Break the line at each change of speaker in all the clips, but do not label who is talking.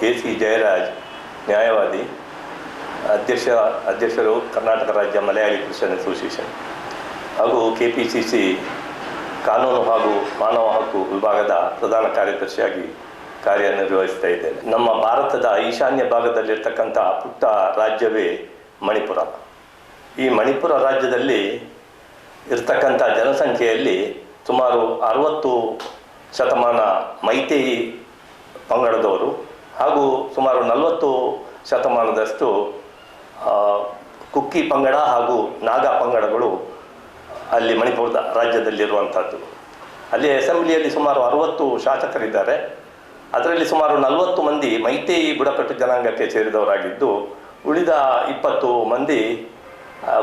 K C Jayaraj, ನ್ಯಾಯವಾದಿ, ಅಧ್ಯಕ್ಷ, ಅಧ್ಯಕ್ಷರು ಕರ್ನಾಟಕ ರಾಜ್ಯ ಮಲಯಾಳಿ ಕ್ರಿಶ್ಚಿಯನ್ ಅಸೋಸಿಯೇಷನ್ ಹಾಗೂ ಕೆ ಪಿ ಸಿ ಸಿ ಕಾನೂನು ಹಾಗೂ ಮಾನವ ಹಕ್ಕು ವಿಭಾಗದ ಪ್ರಧಾನ ಕಾರ್ಯದರ್ಶಿಯಾಗಿ ಕಾರ್ಯನಿರ್ವಹಿಸ್ತಾ ಇದ್ದೇನೆ. ನಮ್ಮ ಭಾರತದ ಈಶಾನ್ಯ ಭಾಗದಲ್ಲಿರ್ತಕ್ಕಂಥ ಪುಟ್ಟ ರಾಜ್ಯವೇ ಮಣಿಪುರ. ಈ ಮಣಿಪುರ ರಾಜ್ಯದಲ್ಲಿ ಇರ್ತಕ್ಕಂಥ ಜನಸಂಖ್ಯೆಯಲ್ಲಿ ಸುಮಾರು ಅರವತ್ತು ಶತಮಾನ ಮೈತೇಯಿ ಪಂಗಡದವರು ಹಾಗೂ ಸುಮಾರು ನಲವತ್ತು ಶತಮಾನದಷ್ಟು ಕುಕ್ಕಿ ಪಂಗಡ ಹಾಗೂ ನಾಗ ಪಂಗಡಗಳು ಅಲ್ಲಿ ಮಣಿಪುರದ ರಾಜ್ಯದಲ್ಲಿರುವಂಥದ್ದು. ಅಲ್ಲಿ ಅಸೆಂಬ್ಲಿಯಲ್ಲಿ ಸುಮಾರು ಅರವತ್ತು ಶಾಸಕರಿದ್ದಾರೆ. ಅದರಲ್ಲಿ ಸುಮಾರು ನಲವತ್ತು ಮಂದಿ ಮೈತೇಯಿ ಬುಡಕಟ್ಟು ಜನಾಂಗಕ್ಕೆ ಸೇರಿದವರಾಗಿದ್ದು, ಉಳಿದ ಇಪ್ಪತ್ತು ಮಂದಿ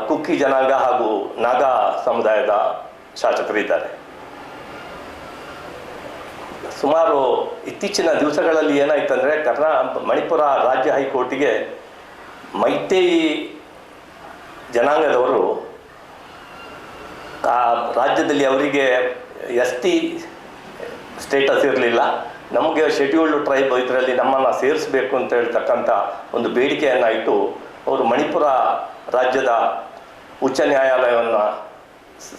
ಕುಕ್ಕಿ ಜನಾಂಗ ಹಾಗೂ ನಾಗ ಸಮುದಾಯದ ಶಾಸಕರಿದ್ದಾರೆ. ಸುಮಾರು ಇತ್ತೀಚಿನ ದಿವಸಗಳಲ್ಲಿ ಏನಾಯ್ತಂದರೆ ಕರ್ನಾ ಮಣಿಪುರ ರಾಜ್ಯ ಹೈಕೋರ್ಟಿಗೆ ಮೈತೇಯಿ ಜನಾಂಗದವರು ಆ ರಾಜ್ಯದಲ್ಲಿ ಅವರಿಗೆ ಎಸ್ ಟಿ ಸ್ಟೇಟಸ್ ಇರಲಿಲ್ಲ. ನಮಗೆ ಶೆಡ್ಯೂಲ್ಡ್ ಟ್ರೈಬ್ ಇದರಲ್ಲಿ ನಮ್ಮನ್ನು ಸೇರಿಸಬೇಕು ಅಂತ ಹೇಳ್ತಕ್ಕಂಥ ಒಂದು ಬೇಡಿಕೆಯನ್ನು ಇಟ್ಟು ಅವರು ಮಣಿಪುರ ರಾಜ್ಯದ ಉಚ್ಚ ನ್ಯಾಯಾಲಯವನ್ನು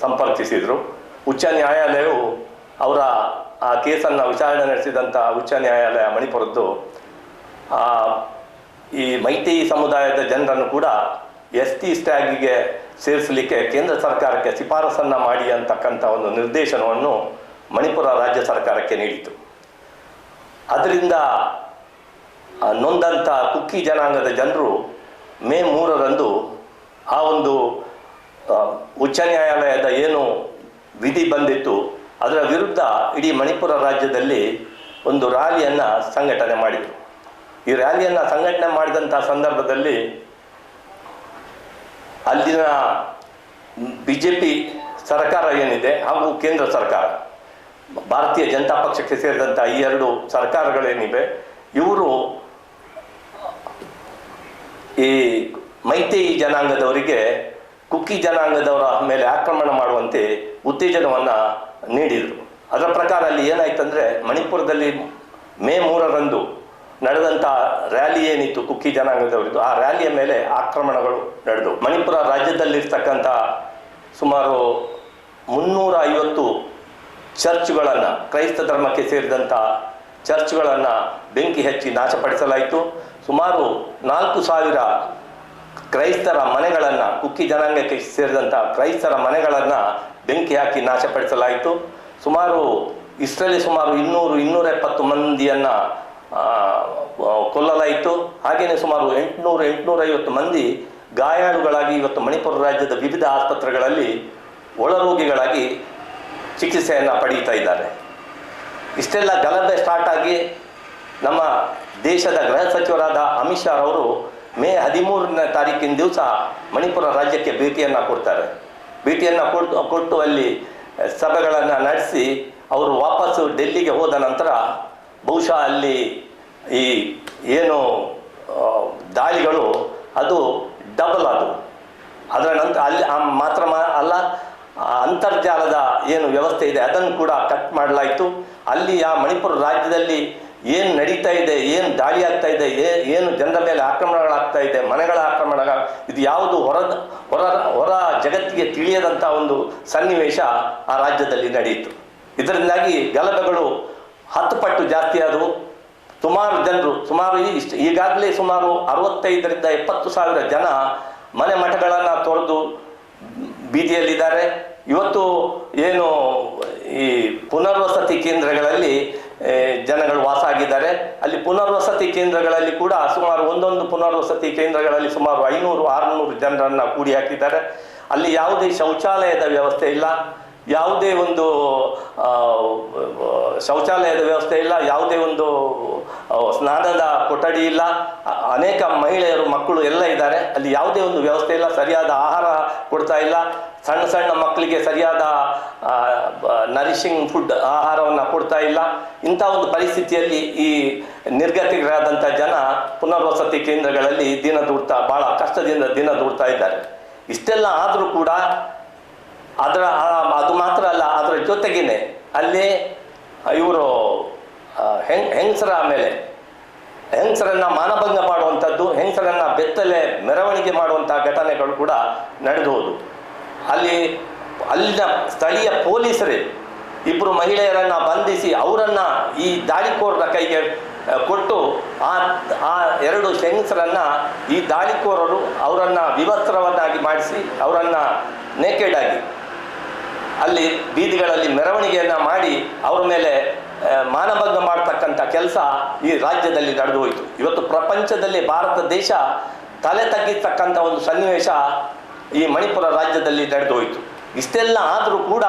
ಸಂಪರ್ಕಿಸಿದರು. ಉಚ್ಚ ನ್ಯಾಯಾಲಯವು ಅವರ ಆ ಕೇಸನ್ನು ವಿಚಾರಣೆ ನಡೆಸಿದಂಥ ಉಚ್ಚ ನ್ಯಾಯಾಲಯ ಮಣಿಪುರದ್ದು ಆ, ಈ ಮೈತ್ರಿ ಸಮುದಾಯದ ಜನರನ್ನು ಕೂಡ ಎಸ್ ಟಿ ಸ್ಟ್ಯಾಗಿಗೆ ಸೇರಿಸಲಿಕ್ಕೆ ಕೇಂದ್ರ ಸರ್ಕಾರಕ್ಕೆ ಶಿಫಾರಸನ್ನು ಮಾಡಿ ಅಂತಕ್ಕಂಥ ಒಂದು ನಿರ್ದೇಶನವನ್ನು ಮಣಿಪುರ ರಾಜ್ಯ ಸರ್ಕಾರಕ್ಕೆ ನೀಡಿತು ಅದರಿಂದ ನೊಂದಂಥ ಕುಕ್ಕಿ ಜನಾಂಗದ ಜನರು ಮೇ ಮೂರರಂದು ಆ ಒಂದು ಉಚ್ಚ ನ್ಯಾಯಾಲಯದ ಏನು ವಿಧಿ ಬಂದಿತ್ತು ಅದರ ವಿರುದ್ಧ ಇಡೀ ಮಣಿಪುರ ರಾಜ್ಯದಲ್ಲಿ ಒಂದು ರ್ಯಾಲಿಯನ್ನು ಸಂಘಟನೆ ಮಾಡಿದರು. ಈ ರ್ಯಾಲಿಯನ್ನು ಸಂಘಟನೆ ಮಾಡಿದಂಥ ಸಂದರ್ಭದಲ್ಲಿ ಅಲ್ಲಿನ ಬಿ ಜೆ ಪಿ ಸರ್ಕಾರ ಏನಿದೆ ಹಾಗೂ ಕೇಂದ್ರ ಸರ್ಕಾರ, ಭಾರತೀಯ ಜನತಾ ಪಕ್ಷಕ್ಕೆ ಸೇರಿದಂಥ ಈ ಎರಡು ಸರ್ಕಾರಗಳೇನಿವೆ, ಇವರು ಈ ಮೈತ್ರಿ ಜನಾಂಗದವರಿಗೆ ಕುಕ್ಕಿ ಜನಾಂಗದವರ ಮೇಲೆ ಆಕ್ರಮಣ ಮಾಡುವಂತೆ ಉತ್ತೇಜನವನ್ನು ನೀಡಿದರು. ಅದರ ಪ್ರಕಾರ ಅಲ್ಲಿ ಏನಾಯ್ತಂದರೆ ಮಣಿಪುರದಲ್ಲಿ ಮೇ ಮೂರರಂದು ನಡೆದಂಥ ರ್ಯಾಲಿ ಏನಿತ್ತು ಕುಕ್ಕಿ ಜನಾಂಗದವರಿದ್ದು, ಆ ರ್ಯಾಲಿಯ ಮೇಲೆ ಆಕ್ರಮಣಗಳು ನಡೆದವು. ಮಣಿಪುರ ರಾಜ್ಯದಲ್ಲಿರ್ತಕ್ಕಂಥ ಸುಮಾರು ಮುನ್ನೂರ ಐವತ್ತು ಚರ್ಚ್ಗಳನ್ನು, ಕ್ರೈಸ್ತ ಧರ್ಮಕ್ಕೆ ಸೇರಿದಂಥ ಚರ್ಚ್ಗಳನ್ನು ಬೆಂಕಿ ಹಚ್ಚಿ ನಾಶಪಡಿಸಲಾಯಿತು. ಸುಮಾರು ನಾಲ್ಕು ಸಾವಿರ ಕ್ರೈಸ್ತರ ಮನೆಗಳನ್ನು ಕುಕ್ಕಿ ಜನಾಂಗಕ್ಕೆ ಸೇರಿದಂಥ ಕ್ರೈಸ್ತರ ಮನೆಗಳನ್ನು ಬೆಂಕಿ ಹಾಕಿ ನಾಶಪಡಿಸಲಾಯಿತು ಸುಮಾರು ಇಷ್ಟರಲ್ಲಿ ಸುಮಾರು ಇನ್ನೂರು ಇನ್ನೂರ ಎಪ್ಪತ್ತು ಮಂದಿಯನ್ನು ಕೊಲ್ಲಲಾಯಿತು. ಹಾಗೆಯೇ ಸುಮಾರು ಎಂಟುನೂರು, ಎಂಟುನೂರೈವತ್ತು ಮಂದಿ ಗಾಯಾಳುಗಳಾಗಿ ಇವತ್ತು ಮಣಿಪುರ ರಾಜ್ಯದ ವಿವಿಧ ಆಸ್ಪತ್ರೆಗಳಲ್ಲಿ ಒಳರೋಗಿಗಳಾಗಿ ಚಿಕಿತ್ಸೆಯನ್ನು ಪಡೀತಾ ಇದ್ದಾರೆ. ಇಷ್ಟೆಲ್ಲ ಗಲಭೆ ಸ್ಟಾರ್ಟ್ ಆಗಿ ನಮ್ಮ ದೇಶದ ಗೃಹ ಸಚಿವರಾದ ಅಮಿತ್ ಶಾ ಅವರು ಮೇ ಹದಿಮೂರನೇ ತಾರೀಕಿನ ದಿವಸ ಮಣಿಪುರ ರಾಜ್ಯಕ್ಕೆ ಭೇಟಿಯನ್ನು ಕೊಡ್ತಾರೆ. ಭೇಟಿಯನ್ನು ಕೊಟ್ಟು ಕೊಟ್ಟು ಅಲ್ಲಿ ಸಭೆಗಳನ್ನು ನಡೆಸಿ ಅವರು ವಾಪಸ್ಸು ಡೆಲ್ಲಿಗೆ ಹೋದ ನಂತರ ಬಹುಶಃ ಅಲ್ಲಿ ಈ ಏನು ದಾಳಿಗಳು ಅದು ಡಬಲ್ ಅದು ಅದರ ನಂತರ ಅಲ್ಲಿ ಮಾತ್ರ ಅಲ್ಲ ಅಂತರ್ಜಾಲದ ಏನು ವ್ಯವಸ್ಥೆ ಇದೆ ಅದನ್ನು ಕೂಡ ಕಟ್ ಮಾಡಲಾಯಿತು. ಅಲ್ಲಿ ಆ ಮಣಿಪುರ ರಾಜ್ಯದಲ್ಲಿ ಏನು ನಡೀತಾ ಇದೆ, ಏನು ದಾಳಿ ಆಗ್ತಾ ಇದೆ ಏನು ಜನರ ಮೇಲೆ ಆಕ್ರಮಣಗಳಾಗ್ತಾ ಇದೆ, ಮನೆಗಳ ಆಕ್ರಮಣ ಇದು ಯಾವುದು ಹೊರ ಹೊರ ಹೊರ ಜಗತ್ತಿಗೆ ತಿಳಿಯದಂಥ ಒಂದು ಸನ್ನಿವೇಶ ಆ ರಾಜ್ಯದಲ್ಲಿ ನಡೆಯಿತು. ಇದರಿಂದಾಗಿ ಗಲಭೆಗಳು ಹತ್ತು ಪಟ್ಟು ಜಾಸ್ತಿ ಆದವು. ಸುಮಾರು ಜನರು, ಸುಮಾರು ಇಷ್ಟು, ಈಗಾಗಲೇ ಸುಮಾರು ಅರವತ್ತೈದರಿಂದ ಎಪ್ಪತ್ತು ಸಾವಿರ ಜನ ಮನೆ ಮಠಗಳನ್ನು ತೊರೆದು ಬೀದಿಯಲ್ಲಿದ್ದಾರೆ. ಇವತ್ತು ಏನು ಈ ಪುನರ್ವಸತಿ ಕೇಂದ್ರಗಳಲ್ಲಿ ಜನಗಳು ವಾಸ ಆಗಿದ್ದಾರೆ. ಅಲ್ಲಿ ಪುನರ್ವಸತಿ ಕೇಂದ್ರಗಳಲ್ಲಿ ಕೂಡ ಸುಮಾರು ಒಂದೊಂದು ಪುನರ್ವಸತಿ ಕೇಂದ್ರಗಳಲ್ಲಿ ಸುಮಾರು ಐನೂರು, ಆರುನೂರು ಜನರನ್ನು ಕೂಡಿ ಹಾಕಿದ್ದಾರೆ. ಅಲ್ಲಿ ಯಾವುದೇ ಶೌಚಾಲಯದ ವ್ಯವಸ್ಥೆ ಇಲ್ಲ. ಯಾವುದೇ ಒಂದು ಶೌಚಾಲಯದ ವ್ಯವಸ್ಥೆ ಇಲ್ಲ. ಯಾವುದೇ ಒಂದು ಸ್ನಾನದ ಕೊಠಡಿ ಇಲ್ಲ. ಅನೇಕ ಮಹಿಳೆಯರು, ಮಕ್ಕಳು ಎಲ್ಲ ಇದ್ದಾರೆ. ಅಲ್ಲಿ ಯಾವುದೇ ಒಂದು ವ್ಯವಸ್ಥೆ ಇಲ್ಲ. ಸರಿಯಾದ ಆಹಾರ ಕೊಡ್ತಾ ಇಲ್ಲ. ಸಣ್ಣ ಸಣ್ಣ ಮಕ್ಕಳಿಗೆ ಸರಿಯಾದ ನರಿಶಿಂಗ್ ಫುಡ್ ಆಹಾರವನ್ನು ಕೊಡ್ತಾ ಇಲ್ಲ. ಇಂಥ ಒಂದು ಪರಿಸ್ಥಿತಿಯಲ್ಲಿ ಈ ನಿರ್ಗತಿಕರಾದಂಥ ಜನ ಪುನರ್ವಸತಿ ಕೇಂದ್ರಗಳಲ್ಲಿ ದಿನ ದೂಡ್ತಾ ಭಾಳ ಕಷ್ಟದಿಂದ ದಿನ ದೂಡ್ತಾ ಇದ್ದಾರೆ. ಇಷ್ಟೆಲ್ಲ ಆದರೂ ಕೂಡ ಅದರ ಅದು ಮಾತ್ರ ಅಲ್ಲ, ಅದರ ಜೊತೆಗೇನೆ ಅಲ್ಲಿ ಇವರು ಹೆಂಗ್ ಹೆಂಗಸರ ಮೇಲೆ, ಹೆಂಗಸರನ್ನು ಮಾನಭಂಗ ಮಾಡುವಂಥದ್ದು, ಹೆಂಗಸರನ್ನು ಬೆತ್ತಲೆ ಮೆರವಣಿಗೆ ಮಾಡುವಂಥ ಘಟನೆಗಳು ಕೂಡ ನಡೆದು ಅಲ್ಲಿ ಅಲ್ಲಿನ ಸ್ಥಳೀಯ ಪೊಲೀಸರೇ ಇಬ್ಬರು ಮಹಿಳೆಯರನ್ನ ಬಂಧಿಸಿ ಅವರನ್ನ ಈ ದಾಳಿಕೋರರ ಕೈಗೆ ಕೊಟ್ಟು ಆ ಆ ಎರಡು ಹೆಂಗಸರನ್ನ ಈ ದಾಳಿಕೋರರು ಅವರನ್ನ ವಿವಸ್ತ್ರವನ್ನಾಗಿ ಮಾಡಿಸಿ ಅವರನ್ನ ನೇಕೆಡ್ ಆಗಿ, ಅಲ್ಲಿ ಬೀದಿಗಳಲ್ಲಿ ಮೆರವಣಿಗೆಯನ್ನ ಮಾಡಿ ಅವರ ಮೇಲೆ ಮಾನಭಂಗ ಮಾಡತಕ್ಕಂಥ ಕೆಲಸ ಈ ರಾಜ್ಯದಲ್ಲಿ ನಡೆದು ಹೋಯಿತು. ಇವತ್ತು ಪ್ರಪಂಚದಲ್ಲಿ ಭಾರತ ದೇಶ ತಲೆ ತಗ್ಗಿಸ್ತಕ್ಕಂಥ ಒಂದು ಸನ್ನಿವೇಶ ಈ ಮಣಿಪುರ ರಾಜ್ಯದಲ್ಲಿ ನಡೆದು ಹೋಯಿತು. ಇಷ್ಟೆಲ್ಲ ಆದರೂ ಕೂಡ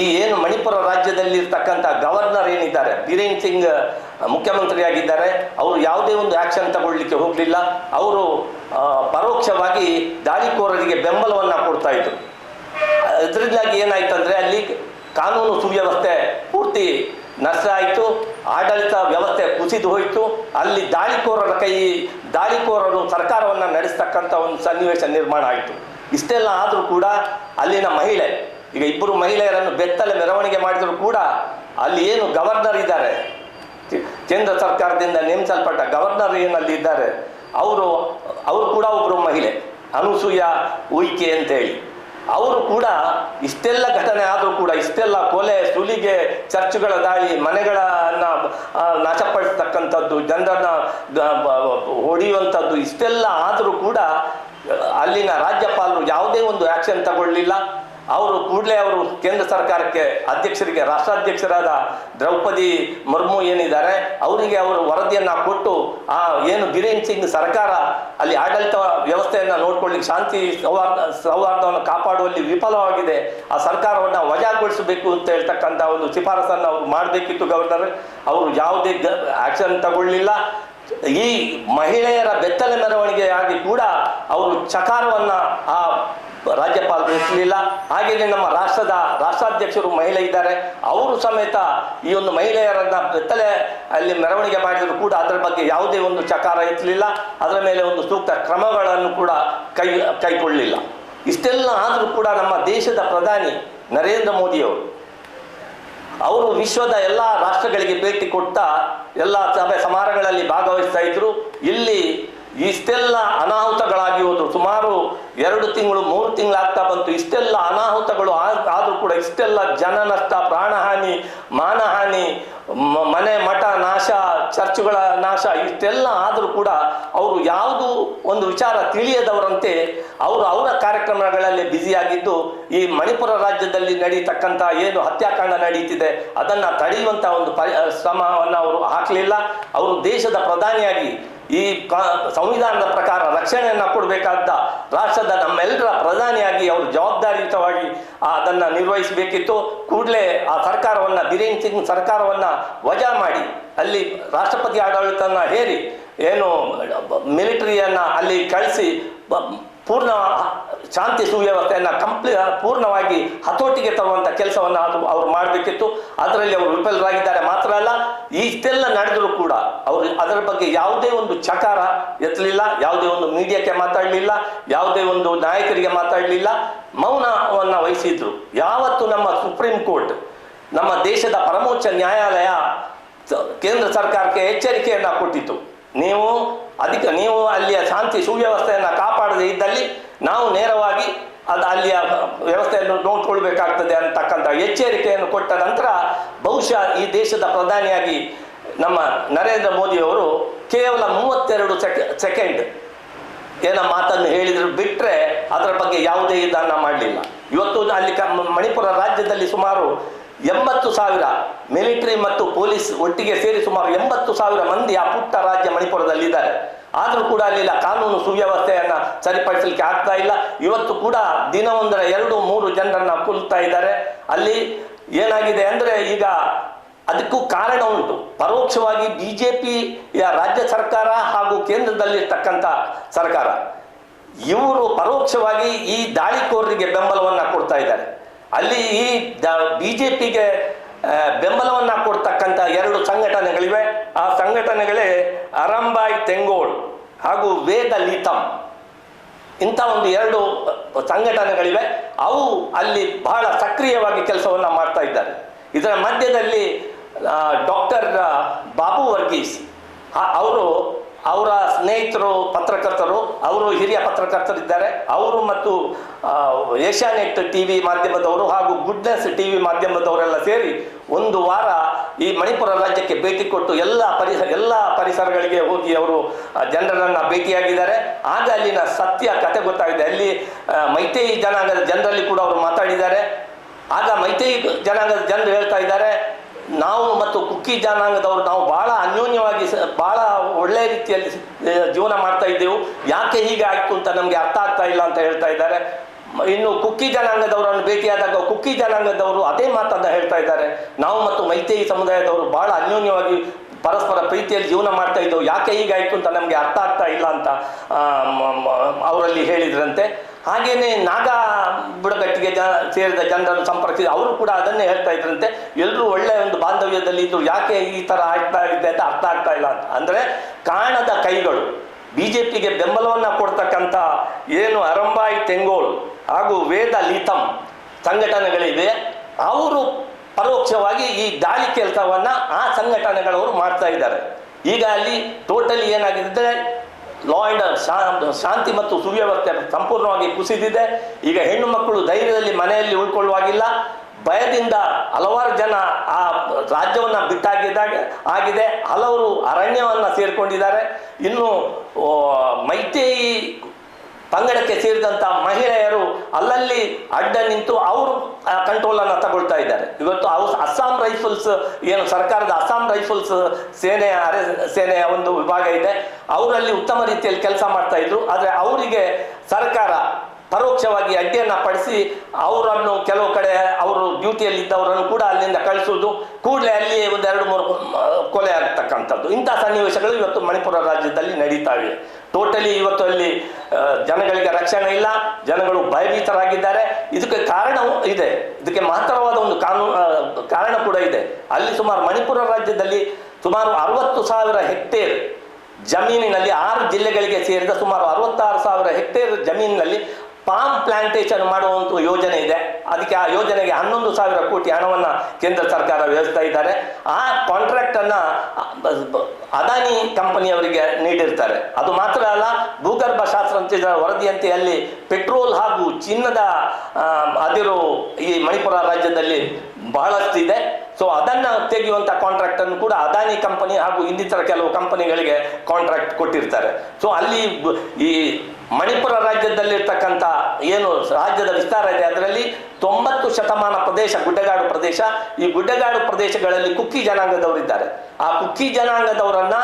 ಈ ಏನು ಮಣಿಪುರ ರಾಜ್ಯದಲ್ಲಿ ಇರ್ತಕ್ಕಂಥ ಗವರ್ನರ್ ಏನಿದ್ದಾರೆ? ಬೀರೇನ್ ಸಿಂಗ್ ಮುಖ್ಯಮಂತ್ರಿಯಾಗಿದ್ದಾರೆ. ಅವರು ಯಾವುದೇ ಒಂದು ಆ್ಯಕ್ಷನ್ ತಗೊಳ್ಳಿಕ್ಕೆ ಹೋಗಲಿಲ್ಲ. ಅವರು ಪರೋಕ್ಷವಾಗಿ ದಾಳಿಕೋರರಿಗೆ ಬೆಂಬಲವನ್ನು ಕೊಡ್ತಾ ಇದ್ರು. ಇದರಿಂದಾಗಿ ಏನಾಯ್ತಂದರೆ ಅಲ್ಲಿ ಕಾನೂನು ಸುವ್ಯವಸ್ಥೆ ಪೂರ್ತಿ ನಷ್ಟ ಆಯಿತು. ಆಡಳಿತ ವ್ಯವಸ್ಥೆ ಕುಸಿದು ಹೋಯಿತು. ಅಲ್ಲಿ ದಾಳಿಕೋರರ ಕೈ, ದಾಳಿಕೋರರು ಸರ್ಕಾರವನ್ನು ನಡೆಸ್ತಕ್ಕಂಥ ಒಂದು ಸನ್ನಿವೇಶ ನಿರ್ಮಾಣ ಆಯಿತು. ಇಷ್ಟೆಲ್ಲ ಆದರೂ ಕೂಡ ಅಲ್ಲಿನ ಮಹಿಳೆ, ಈಗ ಇಬ್ಬರು ಮಹಿಳೆಯರನ್ನು ಬೆತ್ತಲೆ ಮೆರವಣಿಗೆ ಮಾಡಿದರೂ ಕೂಡ ಅಲ್ಲಿ ಏನು ಗವರ್ನರ್ ಇದ್ದಾರೆ? ಕೇಂದ್ರ ಸರ್ಕಾರದಿಂದ ನೇಮಿಸಲ್ಪಟ್ಟ ಗವರ್ನರ್ ಏನಲ್ಲಿ ಇದ್ದಾರೆ? ಅವರು ಅವರು ಕೂಡ ಒಬ್ಬರು ಮಹಿಳೆ, ಅನುಸೂಯ ಉಯಿಕೆ ಅಂತೇಳಿ ಅವರು ಕೂಡ ಇಷ್ಟೆಲ್ಲ ಘಟನೆ ಆದರೂ ಕೂಡ, ಇಷ್ಟೆಲ್ಲ ಕೊಲೆ, ಸುಲಿಗೆ, ಚರ್ಚ್ಗಳ ದಾಳಿ, ಮನೆಗಳನ್ನ ನಾಶಪಡಿಸ್ತಕ್ಕಂಥದ್ದು, ಜನರನ್ನ ಹೊಡೆಯುವಂಥದ್ದು ಇಷ್ಟೆಲ್ಲ ಆದರೂ ಕೂಡ ಅಲ್ಲಿನ ರಾಜ್ಯಪಾಲರು ಯಾವುದೇ ಒಂದು ಆಕ್ಷನ್ ತಗೊಳ್ಳಿಲ್ಲ. ಅವರು ಕೂಡಲೇ ಅವರು ಕೇಂದ್ರ ಸರ್ಕಾರಕ್ಕೆ ಅಧ್ಯಕ್ಷರಿಗೆ, ರಾಷ್ಟ್ರಾಧ್ಯಕ್ಷರಾದ ದ್ರೌಪದಿ ಮರ್ಮು ಏನಿದ್ದಾರೆ, ಅವರಿಗೆ ಅವರು ವರದಿಯನ್ನು ಕೊಟ್ಟು, ಆ ಏನು ಬಿರೇನ್ ಸಿಂಗ್ ಸರ್ಕಾರ ಅಲ್ಲಿ ಆಡಳಿತ ವ್ಯವಸ್ಥೆಯನ್ನು ನೋಡ್ಕೊಳ್ಳಿ ಶಾಂತಿ ಸೌಹಾರ್ದ, ಸೌಹಾರ್ದವನ್ನು ಕಾಪಾಡುವಲ್ಲಿ ವಿಫಲವಾಗಿದೆ. ಆ ಸರ್ಕಾರವನ್ನು ವಜಾಗೊಳಿಸಬೇಕು ಅಂತ ಹೇಳ್ತಕ್ಕಂಥ ಒಂದು ಶಿಫಾರಸನ್ನು ಅವರು ಮಾಡಬೇಕಿತ್ತು ಗವರ್ನರ್. ಅವರು ಯಾವುದೇ ಆಕ್ಷನ್ ತಗೊಳ್ಳಿಲ್ಲ. ಈ ಮಹಿಳೆಯರ ಬೆತ್ತಲೆ ಮೆರವಣಿಗೆಯಾಗಿ ಕೂಡ ಅವರು ಚಕಾರವನ್ನ ಆ ರಾಜ್ಯಪಾಲರು ಎತ್ತಲಿಲ್ಲ ಹಾಗೆಯೇ ನಮ್ಮ ರಾಷ್ಟ್ರದ ರಾಷ್ಟ್ರಾಧ್ಯಕ್ಷರು ಮಹಿಳೆ ಇದ್ದಾರೆ. ಅವರು ಸಮೇತ ಈ ಒಂದು ಮಹಿಳೆಯರನ್ನ ಬೆತ್ತಲೆ ಅಲ್ಲಿ ಮೆರವಣಿಗೆ ಮಾಡಿದರೂ ಕೂಡ ಅದರ ಬಗ್ಗೆ ಯಾವುದೇ ಒಂದು ಚಕಾರ ಎತ್ತಲಿಲ್ಲ ಅದರ ಮೇಲೆ ಒಂದು ಸೂಕ್ತ ಕ್ರಮಗಳನ್ನು ಕೂಡ ಕೈ, ಕೈಗೊಳ್ಳಲಿಲ್ಲ. ಇಷ್ಟೆಲ್ಲ ಆದರೂ ಕೂಡ ನಮ್ಮ ದೇಶದ ಪ್ರಧಾನಿ ನರೇಂದ್ರ ಮೋದಿಯವರು ಅವರು ವಿಶ್ವದ ಎಲ್ಲ ರಾಷ್ಟ್ರಗಳಿಗೆ ಭೇಟಿ ಕೊಡ್ತಾ ಎಲ್ಲ ಸಭೆ ಸಮಾರಂಭಗಳಲ್ಲಿ ಭಾಗವಹಿಸ್ತಾ ಇದ್ರು. ಇಲ್ಲಿ ಇಷ್ಟೆಲ್ಲ ಅನಾಹುತಗಳಾಗಿ ಹೋದ್ರು. ಸುಮಾರು ಎರಡು ತಿಂಗಳು, ಮೂರು ತಿಂಗಳಾಗ್ತಾ ಬಂತು. ಇಷ್ಟೆಲ್ಲ ಅನಾಹುತಗಳು ಆದರೂ ಕೂಡ ಇಷ್ಟೆಲ್ಲ ಜನ ನಷ್ಟ, ಪ್ರಾಣಹಾನಿ, ಮಾನಹಾನಿ ಮನೆ ಮಠ ನಾಶ, ಚರ್ಚುಗಳ ನಾಶ, ಇಷ್ಟೆಲ್ಲ ಆದರೂ ಕೂಡ ಅವರು ಯಾವುದು ಒಂದು ವಿಚಾರ ತಿಳಿಯದವರಂತೆ ಅವರು ಅವರ ಕಾರ್ಯಕ್ರಮಗಳಲ್ಲಿ ಬ್ಯುಸಿಯಾಗಿದ್ದು, ಈ ಮಣಿಪುರ ರಾಜ್ಯದಲ್ಲಿ ನಡೀತಕ್ಕಂಥ ಏನು ಹತ್ಯಾಕಾಂಡ ನಡೀತಿದೆ, ಅದನ್ನ ತಡೆಯುವಂಥ ಒಂದು ಪರಿ ಶ್ರಮವನ್ನು ಅವರು ಹಾಕಲಿಲ್ಲ. ಅವರು ದೇಶದ ಪ್ರಧಾನಿಯಾಗಿ ಈ ಸಂವಿಧಾನದ ಪ್ರಕಾರ ರಕ್ಷಣೆಯನ್ನು ಕೊಡಬೇಕಾದ ರಾಷ್ಟ್ರದ ನಮ್ಮೆಲ್ಲರ ಪ್ರಧಾನಿಯಾಗಿ ಅವರು ಜವಾಬ್ದಾರಿಯುತವಾಗಿ ಅದನ್ನು ಅದನ್ನ ನಿರ್ವಹಿಸಬೇಕಿತ್ತು. ಕೂಡಲೇ ಆ ಸರ್ಕಾರವನ್ನು, ಬಿರೇನ್ ಸಿಂಗ್ ಸರ್ಕಾರವನ್ನು ವಜಾ ಮಾಡಿ, ಅಲ್ಲಿ ರಾಷ್ಟ್ರಪತಿ ಆಡಳಿತನ ಹೇರಿ, ಏನು ಮಿಲಿಟರಿಯನ್ನು ಅಲ್ಲಿ ಕಳಿಸಿ ಪೂರ್ಣ ಶಾಂತಿ ಸುವ್ಯವಸ್ಥೆಯನ್ನು ಕಂಪ್ಲೀ ಪೂರ್ಣವಾಗಿ ಹತೋಟಿಗೆ ತರುವಂಥ ಕೆಲಸವನ್ನು ಅದು ಅವ್ರು ಮಾಡಬೇಕಿತ್ತು. ಅದರಲ್ಲಿ ಅವರು ವಿಫಲರಾಗಿದ್ದಾರೆ ಮಾತ್ರ ಅಲ್ಲ, ಇಷ್ಟೆಲ್ಲ ನಡೆದರೂ ಕೂಡ ಅವರು ಅದರ ಬಗ್ಗೆ ಯಾವುದೇ ಒಂದು ಚಕಾರ ಎತ್ತಲಿಲ್ಲ, ಯಾವುದೇ ಒಂದು ಮೀಡಿಯಾಕ್ಕೆ ಮಾತಾಡಲಿಲ್ಲ, ಯಾವುದೇ ಒಂದು ನಾಯಕರಿಗೆ ಮಾತಾಡಲಿಲ್ಲ. ಮೌನವನ್ನು ವಹಿಸಿದ್ರು. ಯಾವತ್ತು ನಮ್ಮ ಸುಪ್ರೀಂ ಕೋರ್ಟ್, ನಮ್ಮ ದೇಶದ ಪರಮೋಚ್ಚ ನ್ಯಾಯಾಲಯ ಕೇಂದ್ರ ಸರ್ಕಾರಕ್ಕೆ ಎಚ್ಚರಿಕೆಯನ್ನು ಕೊಟ್ಟಿತ್ತು. ನೀವು ಅದಕ್ಕೆ ನೀವು ಅಲ್ಲಿಯ ಶಾಂತಿ, ಸುವ್ಯವಸ್ಥೆಯನ್ನು ಕಾಪಾಡದೆ ಇದ್ದಲ್ಲಿ ನಾವು ನೇರವಾಗಿ ಅದು ಅಲ್ಲಿಯ ವ್ಯವಸ್ಥೆಯನ್ನು ನೋಡ್ಕೊಳ್ಬೇಕಾಗ್ತದೆ ಅಂತಕ್ಕಂಥ ಎಚ್ಚರಿಕೆಯನ್ನು ಕೊಟ್ಟ ನಂತರ ಬಹುಶಃ ಈ ದೇಶದ ಪ್ರಧಾನಿಯಾಗಿ ನಮ್ಮ ನರೇಂದ್ರ ಮೋದಿಯವರು ಕೇವಲ ಮೂವತ್ತೆರಡು ಸೆಕೆ, ಸೆಕೆಂಡ್ ಏನ ಮಾತನ್ನು ಹೇಳಿದ್ರು ಬಿಟ್ಟರೆ ಅದರ ಬಗ್ಗೆ ಯಾವುದೇ ಇದನ್ನ ಮಾಡಲಿಲ್ಲ. ಇವತ್ತು ಅಲ್ಲಿ ಕ- ಮಣಿಪುರ ರಾಜ್ಯದಲ್ಲಿ ಸುಮಾರು ಎಂಬತ್ತು ಸಾವಿರ. ಮಿಲಿಟರಿ ಮತ್ತು ಪೊಲೀಸ್ ಒಟ್ಟಿಗೆ ಸೇರಿ ಸುಮಾರು ಎಂಬತ್ತು ಸಾವಿರ ಮಂದಿ ಆ ಪುಟ್ಟ ರಾಜ್ಯ ಮಣಿಪುರದಲ್ಲಿ ಇದ್ದಾರೆ ಆದರೂ ಕೂಡ ಅಲ್ಲಿಲ್ಲ ಕಾನೂನು ಸುವ್ಯವಸ್ಥೆಯನ್ನು ಸರಿಪಡಿಸಲಿಕ್ಕೆ ಆಗ್ತಾ ಇಲ್ಲ. ಇವತ್ತು ಕೂಡ ದಿನವೊಂದರ ಎರಡು, ಮೂರು ಜನರನ್ನ ಕೊಲ್ತಾ ಇದ್ದಾರೆ. ಅಲ್ಲಿ ಏನಾಗಿದೆ ಅಂದ್ರೆ ಈಗ ಅದಕ್ಕೂ ಕಾರಣ ಉಂಟು. ಪರೋಕ್ಷವಾಗಿ ಬಿಜೆಪಿಯ ರಾಜ್ಯ ಸರ್ಕಾರ ಹಾಗೂ ಕೇಂದ್ರದಲ್ಲಿರ್ತಕ್ಕಂಥ ಸರ್ಕಾರ. ಇವರು ಪರೋಕ್ಷವಾಗಿ ಈ ದಾಳಿಕೋರರಿಗೆ ಬೆಂಬಲವನ್ನ ಕೊಡ್ತಾ ಇದ್ದಾರೆ. ಅಲ್ಲಿ ಈ ಬಿಜೆಪಿಗೆ ಬೆಂಬಲವನ್ನ ಕೊಡ್ತಕ್ಕಂಥ ಎರಡು ಸಂಘಟನೆಗಳಿವೆ. ಆ ಸಂಘಟನೆಗಳೇ ಅರಂಬಾಯ್ ತೆಂಗೋಳ್ ಹಾಗೂ ವೇದ ಲೀತಂ. ಇಂಥ ಒಂದು ಎರಡು ಸಂಘಟನೆಗಳಿವೆ. ಅವು ಅಲ್ಲಿ ಬಹಳ ಸಕ್ರಿಯವಾಗಿ ಕೆಲಸವನ್ನ ಮಾಡ್ತಾ ಇದ್ದಾರೆ. ಇದರ ಮಧ್ಯದಲ್ಲಿ ಡಾಕ್ಟರ್ ಬಾಬು ವರ್ಗೀಸ್ ಅವರು ಅವರ ಸ್ನೇಹಿತರು, ಪತ್ರಕರ್ತರು, ಅವರು ಹಿರಿಯ ಪತ್ರಕರ್ತರಿದ್ದಾರೆ. ಅವರು ಮತ್ತು ಏಷ್ಯಾನೆಟ್ ಟಿ ವಿ ಮಾಧ್ಯಮದವರು ಹಾಗೂ ಗುಡ್ನೆಸ್ ಟಿ ವಿ ಮಾಧ್ಯಮದವರೆಲ್ಲ ಸೇರಿ ಒಂದು ವಾರ ಈ ಮಣಿಪುರ ರಾಜ್ಯಕ್ಕೆ ಭೇಟಿ ಕೊಟ್ಟು ಎಲ್ಲ ಪರಿಸರ ಎಲ್ಲ ಪರಿಸರಗಳಿಗೆ ಹೋಗಿ ಅವರು ಜನರನ್ನು ಭೇಟಿಯಾಗಿದ್ದಾರೆ. ಆಗ ಅಲ್ಲಿನ ಸತ್ಯ ಕತೆ ಗೊತ್ತಾಗಿದೆ. ಅಲ್ಲಿ ಮೈತೈ ಜನಾಂಗದ ಜನರಲ್ಲಿ ಕೂಡ ಅವರು ಮಾತಾಡಿದ್ದಾರೆ. ಆಗ ಮೈತೈ ಜನಾಂಗದ ಜನರು ಹೇಳ್ತಾ ಇದ್ದಾರೆ ನಾವು ಮತ್ತು ಕುಕ್ಕಿ ಜನಾಂಗದವರು ನಾವು ಬಹಳ ಅನ್ಯೋನ್ಯವಾಗಿ ಬಹಳ ಒಳ್ಳೆಯ ರೀತಿಯಲ್ಲಿ ಜೀವನ ಮಾಡ್ತಾ ಇದ್ದೆವು. ಯಾಕೆ ಹೀಗೆ ಆಯ್ತು ಅಂತ ನಮಗೆ ಅರ್ಥ ಆಗ್ತಾ ಇಲ್ಲ ಅಂತ ಹೇಳ್ತಾ ಇದ್ದಾರೆ. ಇನ್ನು ಕುಕ್ಕಿ ಜನಾಂಗದವರನ್ನು ಭೇಟಿಯಾದಾಗ ಕುಕ್ಕಿ ಜನಾಂಗದವರು ಅದೇ ಮಾತನ್ನು ಹೇಳ್ತಾ ಇದ್ದಾರೆ. ನಾವು ಮತ್ತು ಮೈತ್ರಿ ಸಮುದಾಯದವರು ಬಹಳ ಅನ್ಯೋನ್ಯವಾಗಿ ಪರಸ್ಪರ ಪ್ರೀತಿಯಲ್ಲಿ ಜೀವನ ಮಾಡ್ತಾ ಇದ್ದೆವು. ಯಾಕೆ ಹೀಗಾಯ್ತು ಅಂತ ನಮಗೆ ಅರ್ಥ ಆಗ್ತಾ ಇಲ್ಲ ಅಂತ ಅವರಲ್ಲಿ ಹೇಳಿದ್ರಂತೆ. ಹಾಗೇನೆ ನಾಗ ಬುಡಕಟ್ಟಿಗೆ ಜನ ಸೇರಿದ ಜನರನ್ನು ಸಂಪರ್ಕಿಸಿ, ಅವರು ಕೂಡ ಅದನ್ನೇ ಹೇಳ್ತಾ ಇದ್ರಂತೆ, ಎಲ್ಲರೂ ಒಳ್ಳೆಯ ಒಂದು ಬಾಂಧವ್ಯದಲ್ಲಿ ಇದ್ರು, ಯಾಕೆ ಈ ಥರ ಆಗ್ತಾ ಇದೆ ಅಂತ ಅರ್ಥ ಆಗ್ತಾ ಇಲ್ಲ ಅಂತ. ಅಂದರೆ ಕಾಣದ ಕೈಗಳು ಬಿ ಜೆ ಪಿಗೆ ಬೆಂಬಲವನ್ನು ಕೊಡ್ತಕ್ಕಂಥ ಏನು ಅರಂಬಾಯಿ ತೆಂಗೋಲ್ ಹಾಗೂ ವೇದ ಲೀತಂ ಸಂಘಟನೆಗಳಿವೆ, ಅವರು ಪರೋಕ್ಷವಾಗಿ ಈ ದಾಳಿ ಕೆಲಸವನ್ನು ಆ ಸಂಘಟನೆಗಳವರು ಮಾಡ್ತಾ ಇದ್ದಾರೆ. ಈಗ ಅಲ್ಲಿ ಟೋಟಲಿ ಏನಾಗಿದೆ ಲಾ ಅಂಡ್ ಶಾಂತಿ ಮತ್ತು ಸುವ್ಯವಸ್ಥೆ ಸಂಪೂರ್ಣವಾಗಿ ಕುಸಿದಿದೆ. ಈಗ ಹೆಣ್ಣು ಮಕ್ಕಳು ಧೈರ್ಯದಲ್ಲಿ ಮನೆಯಲ್ಲಿ ಉಳ್ಕೊಳ್ಳುವಾಗಿಲ್ಲ. ಭಯದಿಂದ ಹಲವಾರು ಜನ ಆ ರಾಜ್ಯವನ್ನು ಬಿಟ್ಟಾಗಿದ್ದಾಗ ಆಗಿದೆ. ಹಲವರು ಅರಣ್ಯವನ್ನ ಸೇರಿಕೊಂಡಿದ್ದಾರೆ. ಇನ್ನು ಮೈತ್ರಿ ಪಂಗಡಕ್ಕೆ ಸೇರಿದಂಥ ಮಹಿಳೆಯರು ಅಲ್ಲಲ್ಲಿ ಅಡ್ಡ ನಿಂತು ಅವರು ಕಂಟ್ರೋಲನ್ನು ತಗೊಳ್ತಾ ಇದ್ದಾರೆ. ಇವತ್ತು ಅಸ್ಸಾಂ ರೈಫಲ್ಸ್, ಏನು ಸರ್ಕಾರದ ಅಸ್ಸಾಂ ರೈಫಲ್ಸ್ ಸೇನೆಯ ಅರೆ, ಸೇನೆಯ ಒಂದು ವಿಭಾಗ ಇದೆ. ಅವರಲ್ಲಿ ಉತ್ತಮ ರೀತಿಯಲ್ಲಿ ಕೆಲಸ ಮಾಡ್ತಾ ಇದ್ರು. ಆದರೆ ಅವರಿಗೆ ಸರ್ಕಾರ ಪರೋಕ್ಷವಾಗಿ ಅಡ್ಡಿಯನ್ನ ಪಡಿಸಿ ಅವರನ್ನು ಕೆಲವು ಕಡೆ ಅವರು ಡ್ಯೂಟಿಯಲ್ಲಿ ಇದ್ದವರನ್ನು ಕೂಡ ಅಲ್ಲಿಂದ ಕಳಿಸುವುದು, ಕೂಡಲೇ ಅಲ್ಲಿ ಒಂದು ಎರಡು ಮೂರು ಕೊಲೆ ಆಗ್ತಕ್ಕಂಥದ್ದು. ಇಂಥ ಸನ್ನಿವೇಶಗಳು ಇವತ್ತು ಮಣಿಪುರ ರಾಜ್ಯದಲ್ಲಿ ನಡೀತಾ ಇವೆ ಟೋಟಲಿ ಇವತ್ತು ಅಲ್ಲಿ ಜನಗಳಿಗೆ ರಕ್ಷಣೆ ಇಲ್ಲ, ಜನಗಳು ಭಯಭೀತರಾಗಿದ್ದಾರೆ. ಇದಕ್ಕೆ ಕಾರಣ ಇದೆ. ಇದಕ್ಕೆ ಮಹತ್ತರವಾದ ಒಂದು ಕಾನೂನು ಕಾರಣ ಕೂಡ ಇದೆ. ಅಲ್ಲಿ ಸುಮಾರು ಮಣಿಪುರ ರಾಜ್ಯದಲ್ಲಿ ಸುಮಾರು ಅರವತ್ತು ಸಾವಿರ ಹೆಕ್ಟೇರ್ ಜಮೀನಿನಲ್ಲಿ ಆರು ಜಿಲ್ಲೆಗಳಿಗೆ ಸೇರಿದ ಸುಮಾರು ಅರವತ್ತಾರು ಸಾವಿರ ಹೆಕ್ಟೇರ್ ಜಮೀನಿನಲ್ಲಿ ಪಾಮ್ ಪ್ಲಾಂಟೇಶನ್ ಮಾಡುವಂತ ಯೋಜನೆ ಇದೆ. ಅದಕ್ಕೆ ಆ ಯೋಜನೆಗೆ ಹನ್ನೊಂದು ಸಾವಿರ ಕೋಟಿ ಹಣವನ್ನ ಕೇಂದ್ರ ಸರ್ಕಾರ ವ್ಯವಸ್ಥೆ ಇದ್ದಾರೆ. ಆ ಕಾಂಟ್ರಾಕ್ಟ್ ಅನ್ನ, ಅದಾನಿ ಕಂಪನಿಯವರಿಗೆ ನೀಡಿರ್ತಾರೆ. ಅದು ಮಾತ್ರ ಅಲ್ಲ, ಭೂಗರ್ಭ ಶಾಸ್ತ್ರ ವರದಿಯಂತೆ ಅಲ್ಲಿ ಪೆಟ್ರೋಲ್ ಹಾಗೂ ಚಿನ್ನದ ಅದಿರು ಈ ಮಣಿಪುರ ರಾಜ್ಯದಲ್ಲಿ ಬಹಳಷ್ಟಿದೆ. ಸೊ ಅದನ್ನ ತೆಗೆಯುವಂಥ ಕಾಂಟ್ರಾಕ್ಟ್ ಅನ್ನು ಕೂಡ ಅದಾನಿ ಕಂಪನಿ ಹಾಗೂ ಇನ್ನಿತರ ಕೆಲವು ಕಂಪನಿಗಳಿಗೆ ಕಾಂಟ್ರಾಕ್ಟ್ ಕೊಟ್ಟಿರ್ತಾರೆ. ಸೊ ಅಲ್ಲಿ ಈ ಮಣಿಪುರ ರಾಜ್ಯದಲ್ಲಿರ್ತಕ್ಕಂಥ ಏನು ರಾಜ್ಯದ ವಿಸ್ತಾರ ಇದೆ, ಅದರಲ್ಲಿ ತೊಂಬತ್ತು ಶತಮಾನ ಪ್ರದೇಶ, ಗುಡ್ಡಗಾಡು ಪ್ರದೇಶ. ಈ ಗುಡ್ಡಗಾಡು ಪ್ರದೇಶಗಳಲ್ಲಿ ಕುಕ್ಕಿ ಜನಾಂಗದವರಿದ್ದಾರೆ. ಆ ಕುಕ್ಕಿ ಜನಾಂಗದವರನ್ನ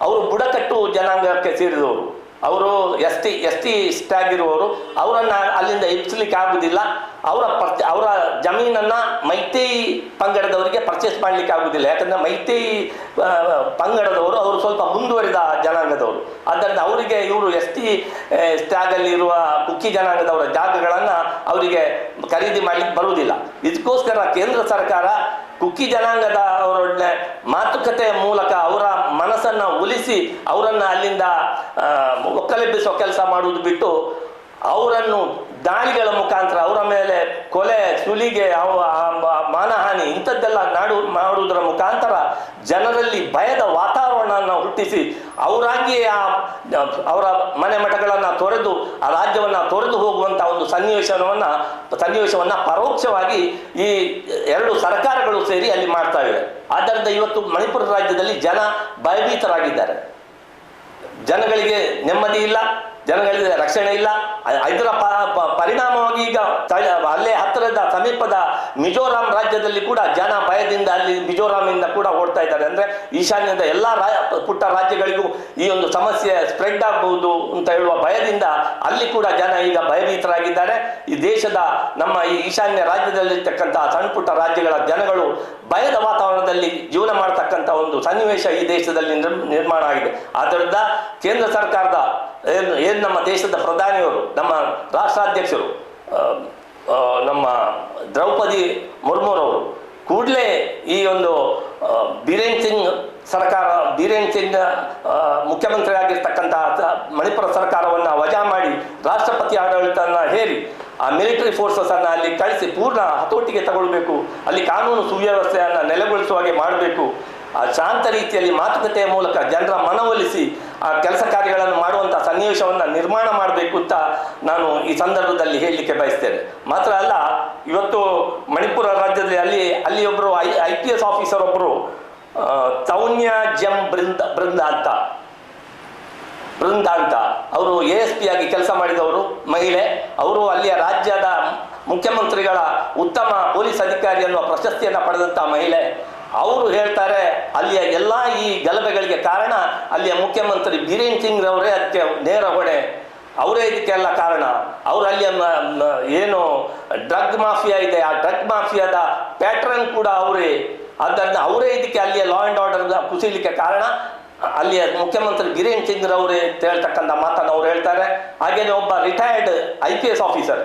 ಅವರು ಬುಡಕಟ್ಟು ಜನಾಂಗಕ್ಕೆ ಸೇರಿದವರು. ಅವರು ಎಸ್ ಟಿ ಎಸ್ ಟಿ ಸ್ಟ್ಯಾಗ್ ಇರುವವರು ಅವರನ್ನು ಅಲ್ಲಿಂದ ಎಬ್ಸಲಿಕ್ಕೆ ಆಗುವುದಿಲ್ಲ ಅವರ ಪರ್ಚ, ಅವರ ಜಮೀನನ್ನ ಮೈತೈ ಪಂಗಡದವರಿಗೆ ಪರ್ಚೇಸ್ ಮಾಡ್ಲಿಕ್ಕೆ ಆಗುವುದಿಲ್ಲ ಯಾಕಂದ್ರೆ ಮೈತೈ ಪಂಗಡದವರು ಅವರು ಸ್ವಲ್ಪ ಮುಂದುವರಿದ ಜನಾಂಗದವರು. ಆದ್ದರಿಂದ ಅವರಿಗೆ ಇವರು ಎಸ್ ಟಿ ಸ್ಟ್ಯಾಗ್ ಅಲ್ಲಿ ಇರುವ ಕುಕ್ಕಿ ಜನಾಂಗದವರ ಜಾಗಗಳನ್ನು ಅವರಿಗೆ ಖರೀದಿ ಮಾಡಲಿಕ್ಕೆ ಬರುವುದಿಲ್ಲ. ಇದಕ್ಕೋಸ್ಕರ ಕೇಂದ್ರ ಸರ್ಕಾರ ಕುಕ್ಕಿ ಜನಾಂಗದ ಅವರೊಡನೆ ಮಾತುಕತೆಯ ಮೂಲಕ ಅವರ ಮನಸ್ಸನ್ನ ಒಲಿಸಿ ಅವರನ್ನು ಅಲ್ಲಿಂದ ಆ, ಒಕ್ಕಲೆಬ್ಬಿಸುವ ಕೆಲಸ ಮಾಡುವುದು ಬಿಟ್ಟು ಅವರನ್ನು ದಾಳಿಗಳ ಮುಖಾಂತರ ಅವರ ಮೇಲೆ ಕೊಲೆ ಸುಲಿಗೆ ಮಾನಹಾನಿ ಇಂಥದ್ದೆಲ್ಲ ನಾಡು ಮಾಡುವುದರ ಮುಖಾಂತರ ಜನರಲ್ಲಿ ಭಯದ ವಾತಾವರಣವನ್ನು ಹುಟ್ಟಿಸಿ ಅವರಾಗಿಯೇ ಆ ಅವರ ಮನೆ ಮಠಗಳನ್ನು ತೊರೆದು ಆ ರಾಜ್ಯವನ್ನು ತೊರೆದು ಹೋಗುವಂತ ಒಂದು ಸನ್ನಿವೇಶವನ್ನ ಸನ್ನಿವೇಶವನ್ನು ಪರೋಕ್ಷವಾಗಿ ಈ ಎರಡು ಸರ್ಕಾರಗಳು ಸೇರಿ ಅಲ್ಲಿ ಮಾಡ್ತಾ ಇವೆ. ಆದ್ದರಿಂದ ಇವತ್ತು ಮಣಿಪುರ ರಾಜ್ಯದಲ್ಲಿ ಜನ ಭಯಭೀತರಾಗಿದ್ದಾರೆ. ಜನಗಳಿಗೆ ನೆಮ್ಮದಿ ಇಲ್ಲ. ಜನಗಳಿಗೆ ರಕ್ಷಣೆ ಇಲ್ಲ. ಇದರ ಪರಿಣಾಮವಾಗಿ ಈಗ ಅಲ್ಲೇ ಹತ್ತಿರದ ಸಮೀಪದ ಮಿಜೋರಾಂ ರಾಜ್ಯದಲ್ಲಿ ಕೂಡ ಜನ ಭಯದಿಂದ ಅಲ್ಲಿ ಮಿಜೋರಾಮಿಂದ ಕೂಡ ಓಡ್ತಾ ಇದ್ದಾರೆ. ಅಂದ್ರೆ ಈಶಾನ್ಯದ ಎಲ್ಲ ಪುಟ್ಟ ರಾಜ್ಯಗಳಿಗೂ ಈ ಒಂದು ಸಮಸ್ಯೆ ಸ್ಪ್ರೆಡ್ ಆಗಬಹುದು ಅಂತ ಹೇಳುವ ಭಯದಿಂದ ಅಲ್ಲಿ ಕೂಡ ಜನ ಈಗ ಭಯಭೀತರಾಗಿದ್ದಾರೆ. ಈ ದೇಶದ ನಮ್ಮ ಈ ಈಶಾನ್ಯ ರಾಜ್ಯದಲ್ಲಿರ್ತಕ್ಕಂತಹ ಸಣ್ಣ ಪುಟ್ಟ ರಾಜ್ಯಗಳ ಜನಗಳು ಭಯದ ವಾತಾವರಣದಲ್ಲಿ ಜೀವನ ಮಾಡತಕ್ಕಂಥ ಒಂದು ಸನ್ನಿವೇಶ ಈ ದೇಶದಲ್ಲಿ ನಿರ್- ನಿರ್ಮಾಣ ಆಗಿದೆ. ಆದ್ದರಿಂದ ಕೇಂದ್ರ ಸರ್ಕಾರದ ಏನು ಏನು ನಮ್ಮ ದೇಶದ ಪ್ರಧಾನಿಯವರು ನಮ್ಮ ರಾಷ್ಟ್ರಾಧ್ಯಕ್ಷರು ನಮ್ಮ ದ್ರೌಪದಿ ಮುರ್ಮುರವರು ಕೂಡಲೇ ಈ ಒಂದು ಬಿರೇನ್ ಸಿಂಗ್ ಸರ್ಕಾರ ಬೀರೇನ್ ಸಿಂಗ್ ಆ, ಮುಖ್ಯಮಂತ್ರಿ ಆಗಿರ್ತಕ್ಕಂತಹ ಮಣಿಪುರ ಸರ್ಕಾರವನ್ನು ವಜಾ ಮಾಡಿ ರಾಷ್ಟ್ರಪತಿ ಆಡಳಿತನ ಹೇರಿ ಆ ಮಿಲಿಟರಿ ಫೋರ್ಸಸ್ ಅನ್ನ ಅಲ್ಲಿ ಕಳಿಸಿ ಪೂರ್ಣ ಹತೋಟಿಗೆ ತಗೊಳ್ಬೇಕು ಅಲ್ಲಿ ಕಾನೂನು ಸುವ್ಯವಸ್ಥೆಯನ್ನು ನೆಲೆಗೊಳಿಸುವ ಹಾಗೆ ಮಾಡಬೇಕು ಆ ಶಾಂತ ರೀತಿಯಲ್ಲಿ ಮಾತುಕತೆಯ ಮೂಲಕ ಜನರ ಮನವೊಲಿಸಿ ಆ ಕೆಲಸ ಕಾರ್ಯಗಳನ್ನು ಮಾಡುವಂತಹ ಸನ್ನಿವೇಶವನ್ನು ನಿರ್ಮಾಣ ಮಾಡಬೇಕು ಅಂತ ನಾನು ಈ ಸಂದರ್ಭದಲ್ಲಿ ಹೇಳಲಿಕ್ಕೆ ಬಯಸ್ತೇನೆ. ಮಾತ್ರ ಅಲ್ಲ, ಇವತ್ತು ಮಣಿಪುರ ರಾಜ್ಯದಲ್ಲಿ ಅಲ್ಲಿ ಅಲ್ಲಿ ಒಬ್ಬರು I I P S officer ಒಬ್ಬರು ತೌನ್ಯ ಜಂ ಬೃಂದ ಬೃಂದ ಅಂತ. ಬೃಂದ ಅಂತ. ಅವರು ಎ ಎಸ್ ಪಿ ಆಗಿ ಕೆಲಸ ಮಾಡಿದವರು, ಮಹಿಳೆ. ಅವರು ಅಲ್ಲಿಯ ರಾಜ್ಯದ ಮುಖ್ಯಮಂತ್ರಿಗಳ ಉತ್ತಮ ಪೊಲೀಸ್ ಅಧಿಕಾರಿ ಅನ್ನುವ ಪ್ರಶಸ್ತಿಯನ್ನು ಪಡೆದಂತಹ ಮಹಿಳೆ. ಅವರು ಹೇಳ್ತಾರೆ, ಅಲ್ಲಿಯ ಎಲ್ಲ ಈ ಗಲಭೆಗಳಿಗೆ ಕಾರಣ ಅಲ್ಲಿಯ ಮುಖ್ಯಮಂತ್ರಿ ಬೀರೇನ್ ಸಿಂಗ್ ಅವರೇ ಅದಕ್ಕೆ ನೇರ ಹೊಣೆ. ಅವರೇ ಇದಕ್ಕೆಲ್ಲ ಕಾರಣ. ಅವರು ಅಲ್ಲಿಯ ಏನು, ಡ್ರಗ್ ಮಾಫಿಯಾ ಇದೆ. ಆ ಡ್ರಗ್ ಮಾಫಿಯಾದ ಪ್ಯಾಟ್ರನ್ ಕೂಡ ಅವರೇ. ಅದನ್ನು ಅವರೇ ಇದಕ್ಕೆ ಅಲ್ಲಿಯ ಲಾ ಆ್ಯಂಡ್ ಆರ್ಡರ್ ಕುಸಿಲಿಕ್ಕೆ ಕಾರಣ ಅಲ್ಲಿಯ ಮುಖ್ಯಮಂತ್ರಿ ಗಿರೇನ್ ಸಿಂಗ್ ಅವರೇ ಹೇಳ್ತಕ್ಕಂಥ ಮಾತನ್ನು ಅವ್ರು ಹೇಳ್ತಾರೆ. ಹಾಗೇನೆ ಒಬ್ಬ retired I P S officer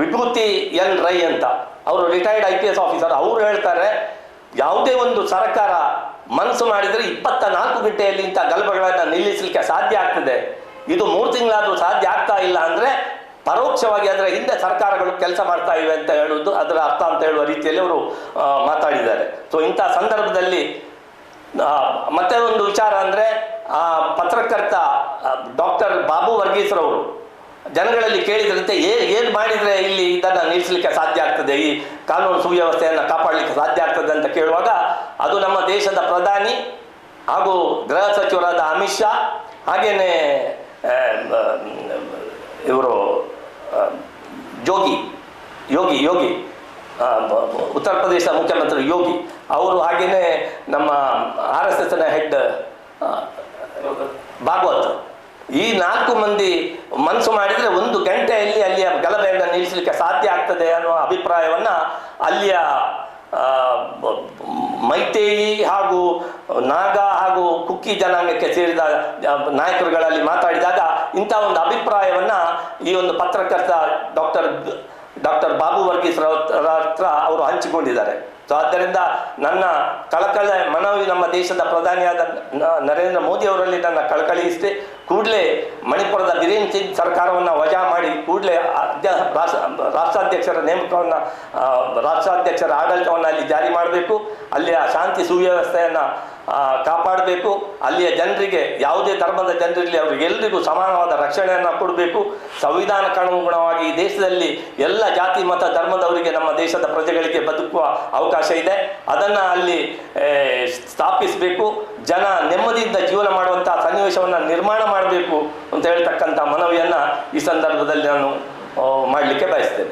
Vibhuti N Rai ಅಂತ. ಅವರು retired I P S officer ಅವರು ಹೇಳ್ತಾರೆ ಯಾವುದೇ ಒಂದು ಸರ್ಕಾರ ಮನಸ್ಸು ಮಾಡಿದರೆ ಇಪ್ಪತ್ತ ನಾಲ್ಕು ಗಂಟೆಯಲ್ಲಿ ಇಂಥ ಗಲಭೆಗಳನ್ನು ನಿಲ್ಲಿಸಲಿಕ್ಕೆ ಸಾಧ್ಯ ಆಗ್ತದೆ. ಇದು ಮೂರು ತಿಂಗಳಾದರೂ ಸಾಧ್ಯ ಆಗ್ತಾ ಇಲ್ಲ ಅಂದರೆ ಪರೋಕ್ಷವಾಗಿ ಅದರ ಹಿಂದೆ ಸರ್ಕಾರಗಳು ಕೆಲಸ ಮಾಡ್ತಾ ಇವೆ ಅಂತ ಹೇಳುವುದು ಅದರ ಅರ್ಥ ಅಂತ ಹೇಳುವ ರೀತಿಯಲ್ಲಿ ಅವರು ಮಾತಾಡಿದ್ದಾರೆ. ಸೊ ಇಂಥ ಸಂದರ್ಭದಲ್ಲಿ ಮತ್ತೆ ಒಂದು ವಿಚಾರ ಅಂದರೆ, ಆ, ಪತ್ರಕರ್ತ ಡಾಕ್ಟರ್ ಬಾಬು ವರ್ಗೀಸ್ರವರು ಜನಗಳಲ್ಲಿ ಕೇಳಿದ್ರಂತೆ ಏ, ಏನು ಮಾಡಿದರೆ ಇಲ್ಲಿ ಇದನ್ನು ನಿಲ್ಲಿಸಲಿಕ್ಕೆ ಸಾಧ್ಯ ಆಗ್ತದೆ? ಈ ಕಾನೂನು ಸುವ್ಯವಸ್ಥೆಯನ್ನು ಕಾಪಾಡಲಿಕ್ಕೆ ಸಾಧ್ಯ ಆಗ್ತದೆ ಅಂತ ಕೇಳುವಾಗ, ಅದು ನಮ್ಮ ದೇಶದ ಪ್ರಧಾನಿ ಹಾಗೂ ಗೃಹ ಸಚಿವರಾದ ಅಮಿತ್ ಶಾ, ಹಾಗೇನೆ ಇವರು ಜೋಗಿ ಯೋಗಿ ಯೋಗಿ ಉತ್ತರ ಪ್ರದೇಶ ಮುಖ್ಯಮಂತ್ರಿ ಯೋಗಿ, ಅವರು ಹಾಗೆಯೇ ನಮ್ಮ ಆರ್ ಎಸ್ ಎಸ್ನ ಹೆಡ್ ಭಾಗವತ್ ಈ ನಾಲ್ಕು ಮಂದಿ ಮನಸ್ಸು ಮಾಡಿದರೆ ಒಂದು ಗಂಟೆಯಲ್ಲಿ ಅಲ್ಲಿಯ ಗಲಭೆಯನ್ನು ನಿಲ್ಲಿಸಲಿಕ್ಕೆ ಸಾಧ್ಯ ಆಗ್ತದೆ ಅನ್ನುವ ಅಭಿಪ್ರಾಯವನ್ನು ಅಲ್ಲಿಯ ಮೈತೇಯಿ ಹಾಗೂ ನಾಗ ಹಾಗೂ ಕುಕ್ಕಿ ಜನಾಂಗಕ್ಕೆ ಸೇರಿದ ನಾಯಕರುಗಳಲ್ಲಿ ಮಾತಾಡಿದಾಗ ಇಂಥ ಒಂದು ಅಭಿಪ್ರಾಯವನ್ನ ಈ ಒಂದು ಪತ್ರಕರ್ತ ಡಾಕ್ಟರ್ ಡಾಕ್ಟರ್ ಬಾಬು ವರ್ಗೀಸ್ ಹತ್ರ ಅವರು ಹಂಚಿಕೊಂಡಿದ್ದಾರೆ. ಸೊ ಆದ್ದರಿಂದ ನನ್ನ ಕಳಕಳ ಮನವಿ ನಮ್ಮ ದೇಶದ ಪ್ರಧಾನಿಯಾದ ನರೇಂದ್ರ ಮೋದಿ ಅವರಲ್ಲಿ ನನ್ನ ಕಳಕಳಿ ಇಷ್ಟೇ. ಕೂಡಲೇ ಮಣಿಪುರದ ಬಿರೇನ್ ಸಿಂಗ್ ಸರ್ಕಾರವನ್ನು ವಜಾ ಮಾಡಿ ಕೂಡಲೇ ಅಧ್ಯ ರಾಷ್ಟ್ರ, ರಾಷ್ಟ್ರಾಧ್ಯಕ್ಷರ ನೇಮಕವನ್ನು ರಾಷ್ಟ್ರಾಧ್ಯಕ್ಷರ ಆಡಳಿತವನ್ನು ಅಲ್ಲಿ ಜಾರಿ ಮಾಡಬೇಕು. ಅಲ್ಲಿಯ ಶಾಂತಿ ಸುವ್ಯವಸ್ಥೆಯನ್ನು ಕಾಪಾಡಬೇಕು. ಅಲ್ಲಿಯ ಜನರಿಗೆ, ಯಾವುದೇ ಧರ್ಮದ ಜನರಿರಲಿ ಅವರಿಗೆಲ್ಲರಿಗೂ ಸಮಾನವಾದ ರಕ್ಷಣೆಯನ್ನು ಕೊಡಬೇಕು. ಸಂವಿಧಾನಕ್ಕನುಗುಣವಾಗಿ ಈ ದೇಶದಲ್ಲಿ ಎಲ್ಲ ಜಾತಿ, ಮತ, ಧರ್ಮದವರಿಗೆ ನಮ್ಮ ದೇಶದ ಪ್ರಜೆಗಳಿಗೆ ಬದುಕುವ ಅವಕಾಶ ಇದೆ. ಅದನ್ನು ಅಲ್ಲಿ ಸ್ಥಾಪಿಸಬೇಕು. ಜನ ನೆಮ್ಮದಿಯಿಂದ ಜೀವನ ಮಾಡುವಂತಹ ಸನ್ನಿವೇಶವನ್ನು ನಿರ್ಮಾಣ ಮಾಡಬೇಕು ಅಂತ ಹೇಳ್ತಕ್ಕಂಥ ಮನವಿಯನ್ನು ಈ ಸಂದರ್ಭದಲ್ಲಿ ನಾನು ಮಾಡಲಿಕ್ಕೆ ಬಯಸ್ತೇನೆ.